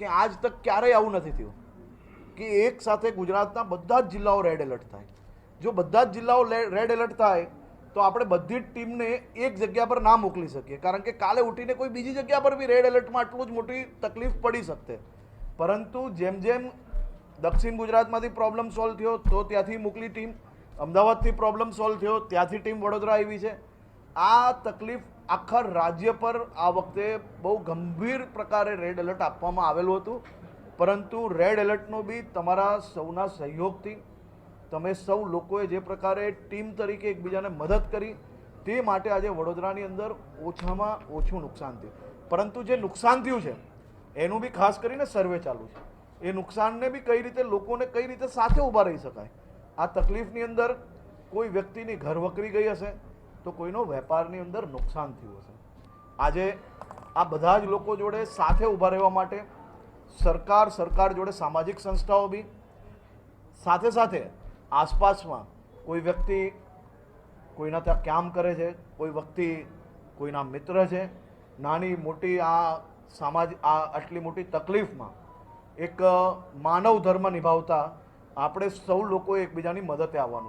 કે આજ તક ક્યારેય આવું નથી થયું. કે એક સાથે ગુજરાતના બધા જ જિલ્લાઓ રેડ એલર્ટ થાય. જો બધા જ જિલ્લાઓ રેડ એલર્ટ થાય, તો આપણે બધી જ ટીમને એક જગ્યા પર ના મોકલી શકીએ. કારણ કે કાલે ઉઠીને કોઈ બીજી જગ્યા પર બી રેડ એલર્ટમાં આટલું જ મોટી તકલીફ પડી શકતે. પરંતુ જેમ જેમ દક્ષિણ ગુજરાતમાંથી પ્રોબ્લેમ સોલ્વ થયો, તો ત્યાંથી મોકલી ટીમ. અમદાવાદથી પ્રોબ્લેમ સોલ્વ થયો, ત્યાંથી ટીમ વડોદરા આવી છે. આ તકલીફ આખા રાજ્ય પર આ વખતે બહુ ગંભીર પ્રકારે રેડ એલર્ટ આપવામાં આવેલું હતું. પરંતુ રેડ એલર્ટનો બી તમારા સૌના સહયોગથી તમે સૌ લોકોએ જે પ્રકારે ટીમ તરીકે એકબીજાને મદદ કરી, તે માટે આજે વડોદરાની અંદર ઓછામાં ઓછું નુકસાન થયું. પરંતુ જે નુકસાન થયું છે, એનું બી ખાસ કરીને સર્વે ચાલુ છે. એ નુકસાનને બી કઈ રીતે લોકોને કઈ રીતે સાથે ઊભા રહી શકાય? આ તકલીફની અંદર કોઈ વ્યક્તિની ઘર વકરી ગઈ હશે તો કોઈનો વેપારની અંદર નુકસાન થયું હશે. આજે આ બધા જ લોકો જોડે સાથે ઊભા રહેવા માટે સરકાર સરકાર જોડે સામાજિક સંસ્થાઓ બી, સાથે સાથે આસપાસમાં કોઈ વ્યક્તિ કોઈના ત્યાં કામ કરે છે, કોઈ વ્યક્તિ કોઈના મિત્ર છે, નાની, મોટી આ સામાજ, આ આટલી મોટી તકલીફમાં એક માનવ ધર્મ નિભાવતા આપણે સૌ લોકો એકબીજાની મદદે આવવાનું છે.